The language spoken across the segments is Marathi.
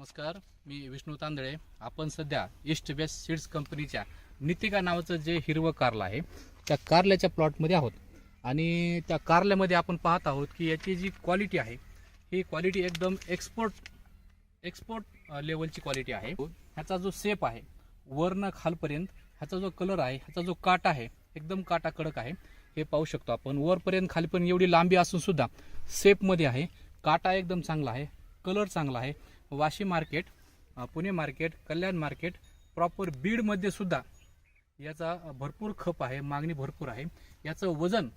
नमस्कार मी विष्णू तांदळे. आपण सध्या ईस्ट वेस्ट सीड्स कंपनीच्या नितिका नावाचं जे हिरवं कारलं आहे त्या कारल्याच्या प्लॉटमध्ये आहोत. आणि त्या कारल्यामध्ये आपण पाहत आहोत की याची जी क्वालिटी आहे ही क्वालिटी एकदम एक्सपोर्ट एक्सपोर्ट लेवलची क्वालिटी आहे. ह्याचा जो सेप आहे वरनं खालपर्यंत ह्याचा जो कलर आहे ह्याचा जो काटा आहे एकदम काटा कडक आहे. हे पाहू शकतो आपण. वरपर्यंत खालीपर्यंत एवढी लांबी असून सुद्धा सेपमध्ये आहे. काटा एकदम चांगला आहे. कलर चांगला आहे. Vashi market Pune market Kalyan market proper बीडमध्ये सुद्धा याचा भरपूर खप आहे मागणी भरपूर आहे. याचं वजन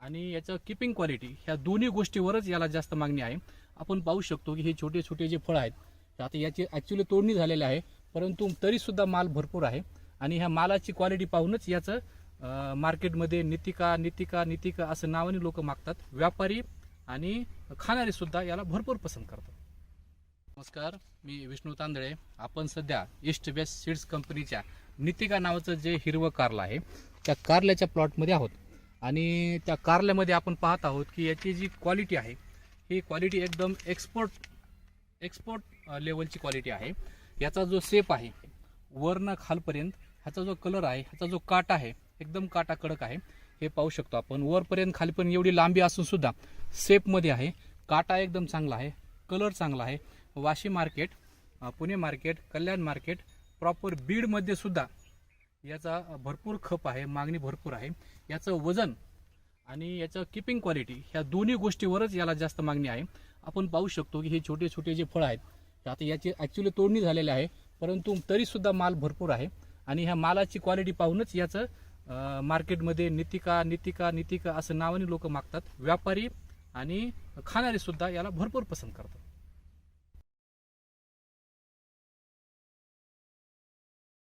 आणि याचं किपिंग क्वालिटी ह्या दोन्ही गोष्टीवरच याला जास्त मागणी आहे. आपण पाहू शकतो की हे छोटे छोटे जे फळं आहेत आता याची ॲक्च्युली तोडणी झालेली आहे परंतु तरीसुद्धा माल भरपूर आहे आणि ह्या मालाची क्वालिटी पाहूनच याचं मार्केटमध्ये नितिका नितिका नितिका असं नावाने लोक मागतात. व्यापारी आणि खाणारेसुद्धा याला भरपूर पसंत करतात. नमस्कार मी विष्णू तांदळे. आपण सध्या ईस्ट वेस्ट सीड्स कंपनीच्या नितिका नावाचं जे हिरवं कारलं आहे त्या कारल्याच्या प्लॉटमध्ये आहोत. आणि त्या कारल्यामध्ये आपण पाहत आहोत की याची जी क्वालिटी आहे ही क्वालिटी एकदम एक्सपोर्ट एक्सपोर्ट लेवलची क्वालिटी आहे. याचा जो सेप आहे वरनं खालपर्यंत ह्याचा जो कलर आहे ह्याचा जो काटा आहे एकदम काटा कडक आहे. हे पाहू शकतो आपण. वरपर्यंत खालीपर्यंत एवढी लांबी असून सुद्धा सेपमध्ये आहे. काटा एकदम चांगला आहे. कलर चांगला आहे. Vashi market Pune market Kalyan market proper बीडमध्ये सुद्धा याचा भरपूर खप आहे मागणी भरपूर आहे. याचं वजन आणि याचं किपिंग क्वालिटी ह्या दोन्ही गोष्टीवरच याला जास्त मागणी आहे. आपण पाहू शकतो की हे छोटे छोटे जे फळं आहेत आता याची ॲक्च्युली तोडणी झालेली आहे परंतु तरीसुद्धा माल भरपूर आहे आणि ह्या मालाची क्वालिटी पाहूनच याचं मार्केटमध्ये नितिका नितिका नितिका असं नावाने लोक मागतात. व्यापारी आणि खाणारे सुद्धा याला भरपूर पसंत करतात.